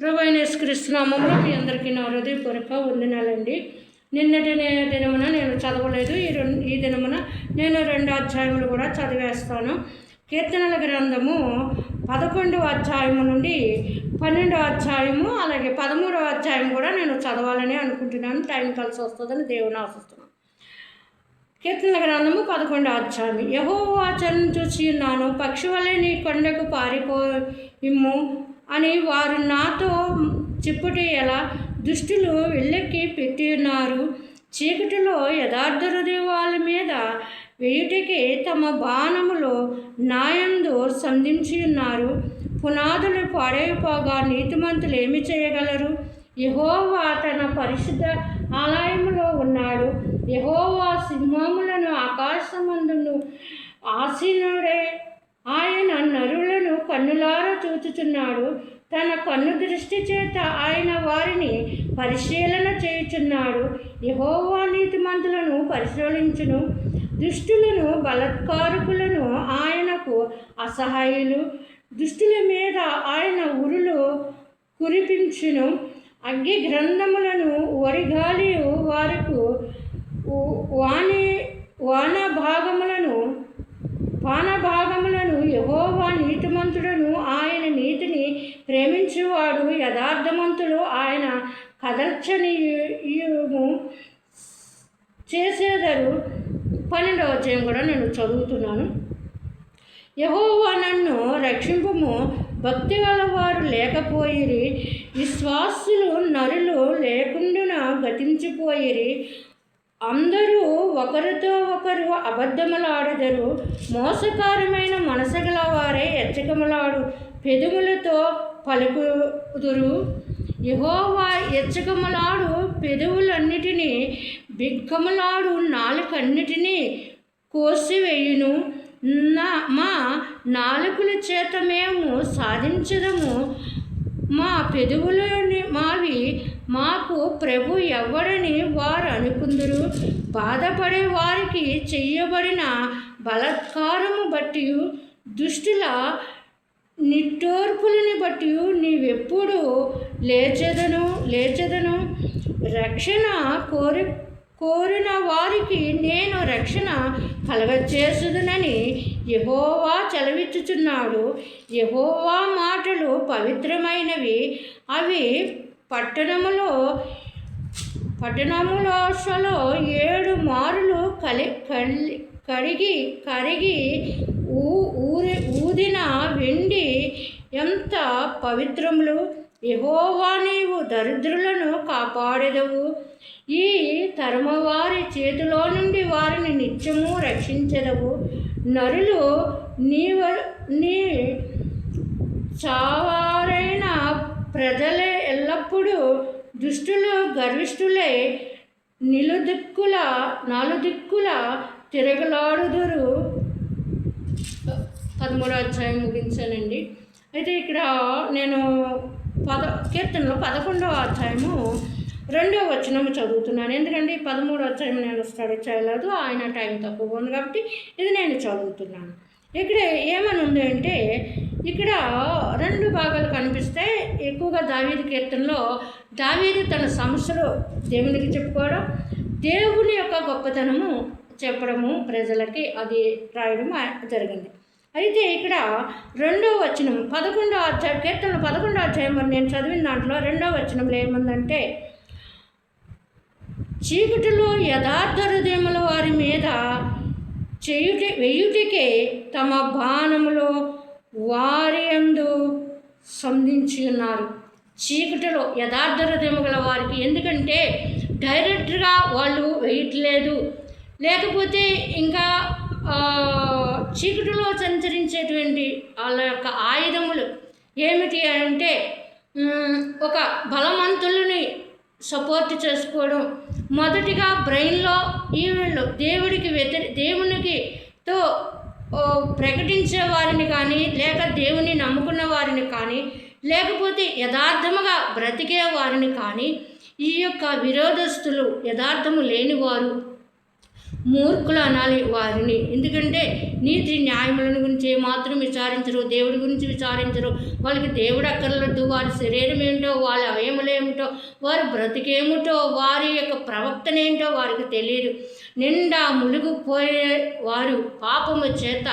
ప్రభు అయిన మీ అందరికీ నా హృదయపూర్వక వందనాలండి. నిన్నటి దినమున నేను చదవలేదు. ఈ రెండు ఈ దినమున నేను రెండు అధ్యాయములు కూడా చదివేస్తాను. కీర్తనల గ్రంథము పదకొండవ అధ్యాయము నుండి పన్నెండవ అధ్యాయము అలాగే పదమూడవ అధ్యాయం కూడా నేను చదవాలని అనుకుంటున్నాను. టైం కలిసి వస్తుందని దేవుని ఆశిస్తున్నాను. కీర్తనల గ్రంథము పదకొండవ అధ్యాయం యహో వాచను చూసి ఉన్నాను పక్షి వలె నీ కొండకు పారిపోయిమ్ము అని వారు నాతో చెప్పుట ఎలా? దుష్టులు వెళ్ళెక్కి పెట్టి ఉన్నారు చీకటిలో యథార్థ హృదయవాళ్ళ మీద వేయుటకి తమ బాణములో నాయందు సంధించి ఉన్నారు పునాదులు పాడైపోగా నీతిమంతులు ఏమి చేయగలరు? యహోవా తన పరిశుద్ధ ఆలయములో ఉన్నాడు. యహోవా సింహములను ఆకాశమందును ఆసీనుడే నరులను కన్నులారా చూచుచున్నాడు. తన కన్ను దృష్టి చేత ఆయన వారిని పరిశీలన చేయుచున్నాడు. యహోవా నీతిమంతులను పరిశీలించును. దుష్టులను బలత్కారకులను ఆయనకు అసహాయులు. దుష్టుల మీద ఆయన ఉరులు కురిపించును. అగ్గి గ్రంథములను వరిగాలి వారికి వాణి వాన భాగములను పాన భాగములను కదర్చనీయము చేసేదరు. పన్నెండవ అధ్యాయం కూడా నేను చదువుతున్నాను. యహోవా నన్ను రక్షింపము. భక్తి గలవారు లేకపోయిరి. విశ్వాసులు నరులు లేకుండా గతించిపోయిరి. అందరూ ఒకరితో ఒకరు అబద్ధములాడదరు. మోసకారమైన మనసగల వారే ఎచ్చకములాడు పెదవులతో పలుకుదురు. యహోవా ఎచ్చకములాడు పెదవులన్నిటినీ బిగ్గములాడు నాలుకన్నిటినీ కోసివేయును. నా మా నాలుకల చేత మేము సాధించదము. మా పెదవులని మావి మాకు ప్రభు ఎవరని వారు అనుకుందరు. బాధపడే వారికి చెయ్యబడిన బలత్కారము బట్టి దుష్టుల నిట్టూర్పులని బట్టి నీవెప్పుడు లేచెదను లేచదను. రక్షణ కోరి కోరిన వారికి నేను రక్షణ కలగచేసుదునని యహోవా చలవిచ్చుచున్నాడు. యహోవా మాటలు పవిత్రమైనవి. అవి పట్టణములో పట్టణములో ఏడు మారులు కలి కలి కడిగి కరిగి ఊ ఎంత పవిత్రములు యహోవా నీవు దరిద్రులను కాపాడెదవు. ఈ తరమవారి చేతిలో నుండి వారిని నిత్యము రక్షించెదవు. నరులు నీవ నీ చావారైన ప్రజలే ఎల్లప్పుడూ దుష్టులు గర్విష్ఠులై నిలుదిక్కుల నాలుదిక్కుల తిరగలాడుదురు. పదమూడో అధ్యాయం ముగించానండి. అయితే ఇక్కడ నేను పద కీర్తనలో పదకొండవ అధ్యాయము రెండవ వచనము చదువుతున్నాను. ఎందుకంటే ఈ పదమూడో అధ్యాయం నేను స్టడీ చేయలేదు ఆయన టైం తక్కువ ఉంది కాబట్టి ఇది నేను చదువుతున్నాను. ఇక్కడ ఏమని ఉంది అంటే ఇక్కడ రెండు భాగాలు కనిపిస్తే ఎక్కువగా దావీది కీర్తనలో దావీది తన సమస్యలు దేవునికి చెప్పుకోవడం దేవుని యొక్క గొప్పతనము చెప్పడము ప్రజలకి అది రాయడం జరిగింది. అయితే ఇక్కడ రెండో వచనం పదకొండో అధ్యాయం కీర్తనలు పదకొండో అధ్యాయం మరి నేను చదివిన దాంట్లో రెండో వచనంలో ఏముందంటే చీకటిలో యథార్థ హృదయముల వారి మీద చేయుటి వెయ్యుటికే తమ బాణములో వారి అందు సంధించి ఉన్నారు. చీకటిలో యథార్థ హృదయము గల వారికి ఎందుకంటే డైరెక్ట్గా వాళ్ళు వేయట్లేదు. లేకపోతే ఇంకా చీకటిలో సంచరించేటువంటి వాళ్ళ యొక్క ఆయుధములు ఏమిటి అంటే ఒక బలవంతుల్ని సపోర్ట్ చేసుకోవడం. మొదటిగా బ్రెయిన్లో ఈ దేవుడికి వ్యతిరే దేవునికి తో ప్రకటించే వారిని కానీ లేక దేవుని నమ్ముకున్న వారిని కానీ లేకపోతే యథార్థముగా బ్రతికే వారిని కానీ ఈ యొక్క విరోధస్తులు యథార్థము లేనివారు. మూర్ఖులు అనాలి వారిని. ఎందుకంటే నీతి న్యాయములను గురించి మాత్రం విచారించరు దేవుడి గురించి విచారించరు. వాళ్ళకి దేవుడు అక్కర్లద్దు. వారి శరీరం ఏంటో వాళ్ళ అవయములు ఏమిటో వారి బ్రతికేమిటో వారి యొక్క ప్రవక్తనేంటో వారికి తెలియదు నిండా ములుగుపోయే వారు పాపము చేత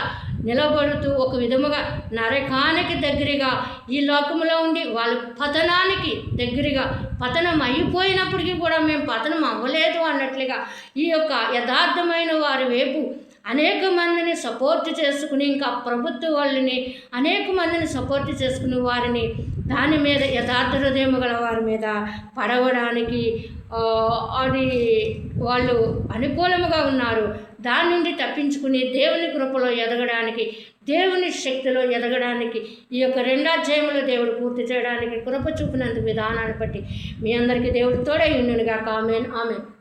నిలబడుతూ ఒక విధముగా నరకానికి దగ్గరగా ఈ లోకంలో ఉండి వాళ్ళ పతనానికి దగ్గరగా పతనం అయిపోయినప్పటికీ కూడా మేము పతనం అవ్వలేదు అన్నట్లుగా ఈ యొక్క యథార్థమైన వారి వైపు అనేక మందిని సపోర్ట్ చేసుకుని ఇంకా ప్రభుత్వ వాళ్ళని అనేక మందిని సపోర్ట్ చేసుకుని వారిని దాని మీద యథార్థ హృదయం గల వారి మీద పడవడానికి అది వాళ్ళు అనుకూలముగా ఉన్నారు. దాని నుండి తప్పించుకుని దేవుని కృపలో ఎదగడానికి దేవుని శక్తిలో ఎదగడానికి ఈ యొక్క రెండాధ్యాయంలో దేవుడు పూర్తి చేయడానికి కృప చూపినందుకు విధానాన్ని బట్టి మీ అందరికీ దేవుడు తోడై ఉండునుగా ఆమెన్. ఆమెన్.